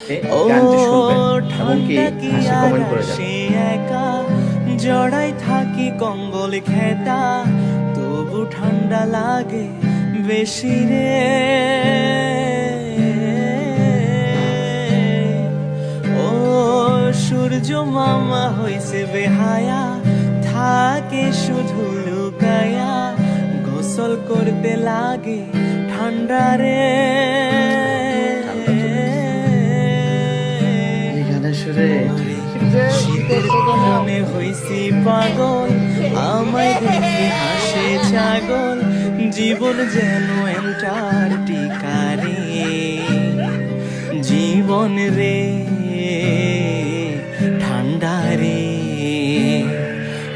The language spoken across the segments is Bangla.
গানটি শুনবেন এমনকি হাসি কমেন্ট করে যাবেন। জড়াই থাকি কম্বল খেতা তবু ঠান্ডা লাগে বেশি রে। ও সূর্য মামা হইছে বেহায়া থাকে শুধু লুকায়া গোসল করতে লাগে ঠান্ডা রে। সুরে শীতের হইছি পাগল? আমায় দেখে হাসে ছাগল। জীবন যেন অ্যান্টার্কটিকা রে জীবন রে, ঠান্ডা রে।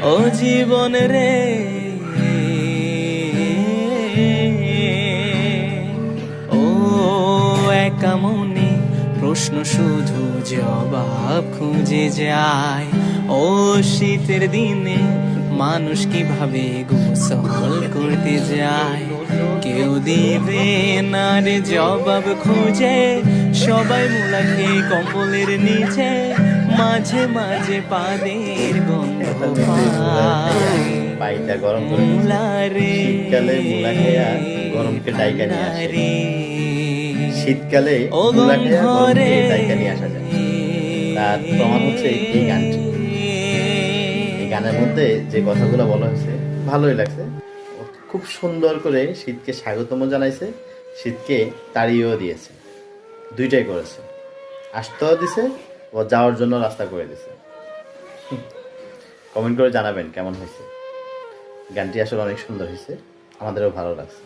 ও জীবন রে। ও একা মনে প্রশ্ন শুধু জবাব খুঁজে যায়। ও শীতের দিনে মানুষ কীভাবে গোসল করতে যায়? কেউ দিবে না রে জবাব খুঁজে সবাই মুলা খেয়ে কম্বলের নিচে মাঝে মাঝে পাদের গন্ধ পায়। গরম। মুলা রে গরমকে ডাইকা নিয়ে আসে। শীতকালে ও মুলা খেয়া ঘরে গরমকে ডাইকা নিয়ে আসা যায়। তার প্রমাণ হচ্ছে এই গানটি। এই গানের মধ্যে যে কথাগুলো বলা হয়েছে ভালোই লাগছে। খুব সুন্দর করে শীতকে স্বাগতম জানাইছে শীতকে তাড়িয়েও দিয়েছে। দুইটাই করেছে। আসতেও দিছে ও যাওয়ার জন্য রাস্তা করে দিছে। কমেন্ট করে জানাবেন কেমন হয়েছে। গানটি আসলে অনেক সুন্দর হয়েছে আমাদেরও ভালো লাগছে।